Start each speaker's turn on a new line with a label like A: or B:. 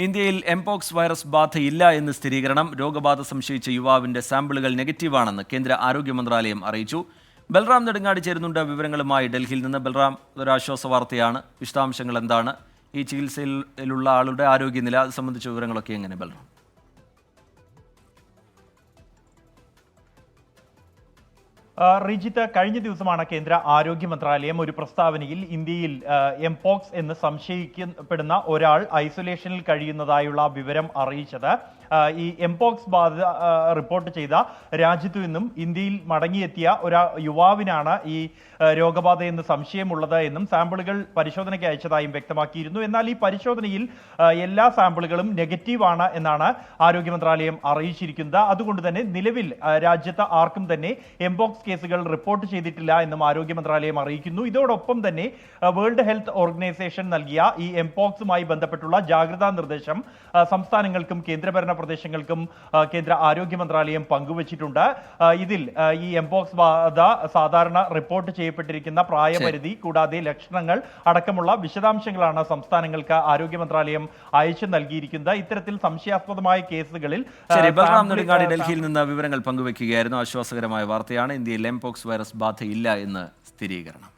A: ഇന്ത്യയിൽ mpox virus ബാധയില്ല എന്ന് സ്ഥിരീകരണം രോഗബാധ സംശയിച്ച യുവാവിന്റെ സാമ്പിളുകൾ നെഗറ്റീവാണെന്ന് കേന്ദ്ര ആരോഗ്യ മന്ത്രാലയം അറിയിച്ചു. ബൽറാം നെടുങ്ങാടി ചേരുന്നുണ്ട്. വിവരങ്ങളുമായി ഡൽഹിയിൽ നിന്ന് ബൽറാം ഒരു വാർത്തയാണ്. വിശദാംശങ്ങൾ എന്താണ്? ഈ ചികിത്സയിലുള്ള ആളുടെ ആരോഗ്യനില സംബന്ധിച്ച വിവരങ്ങളൊക്കെ എങ്ങനെ ബൽറാം?
B: റിജിത്ത് കഴിഞ്ഞ ദിവസമാണ് കേന്ദ്ര ആരോഗ്യ മന്ത്രാലയം ഒരു പ്രസ്താവനയിൽ ഇന്ത്യയിൽ എംപോക്സ് എന്ന് സംശയിക്കപ്പെടുന്ന ഒരാൾ ഐസൊലേഷനിൽ കഴിയുന്നതായുള്ള വിവരം അറിയിച്ചത്. ഈ എംപോക്സ് ബാധ റിപ്പോർട്ട് ചെയ്ത രാജ്യത്തു നിന്നും ഇന്ത്യയിൽ മടങ്ങിയെത്തിയ ഒരു യുവാവിനാണ് ഈ രോഗബാധ എന്ന് സംശയമുള്ളത് എന്നും സാമ്പിളുകൾ പരിശോധനയ്ക്ക് അയച്ചതായും വ്യക്തമാക്കിയിരുന്നു. എന്നാൽ ഈ പരിശോധനയിൽ എല്ലാ സാമ്പിളുകളും നെഗറ്റീവ് ആണ് എന്നാണ് ആരോഗ്യ മന്ത്രാലയം അറിയിച്ചിരിക്കുന്നത്. അതുകൊണ്ട് തന്നെ നിലവിൽ രാജ്യത്ത് ആർക്കും തന്നെ എംപോക്സ് കേസുകൾ റിപ്പോർട്ട് ചെയ്തിട്ടില്ല എന്നും ആരോഗ്യ മന്ത്രാലയം അറിയിക്കുന്നു. ഇതോടൊപ്പം തന്നെ വേൾഡ് ഹെൽത്ത് ഓർഗനൈസേഷൻ നൽകിയ ഈ എംപോക്സുമായി ബന്ധപ്പെട്ടുള്ള ജാഗ്രതാ നിർദ്ദേശം സംസ്ഥാനങ്ങൾക്കും കേന്ദ്രഭരണ പ്രദേശങ്ങൾക്കും കേന്ദ്ര ആരോഗ്യ മന്ത്രാലയം പങ്കുവച്ചിട്ടുണ്ട്. ഇതിൽ ഈ എംപോക്സ് ബാധ സാധാരണ റിപ്പോർട്ട് ചെയ്യപ്പെട്ടിരിക്കുന്ന പ്രായപരിധി കൂടാതെ ലക്ഷണങ്ങൾ അടക്കമുള്ള വിശദാംശങ്ങളാണ് സംസ്ഥാനങ്ങൾക്ക് ആരോഗ്യ മന്ത്രാലയം അയച്ചു നൽകിയിരിക്കുന്നത്. ഇത്തരത്തിൽ സംശയാസ്പദമായ കേസുകളിൽ
A: ഡൽഹിയിൽ നിന്ന് വിവരങ്ങൾ പങ്കുവയ്ക്കുകയായിരുന്നു ആശ്വാസകരമായ വാർത്തയാണ്. ഇന്ത്യയിൽ എംപോക്സ് വൈറസ് ബാധയില്ല എന്ന് സ്ഥിരീകരണം.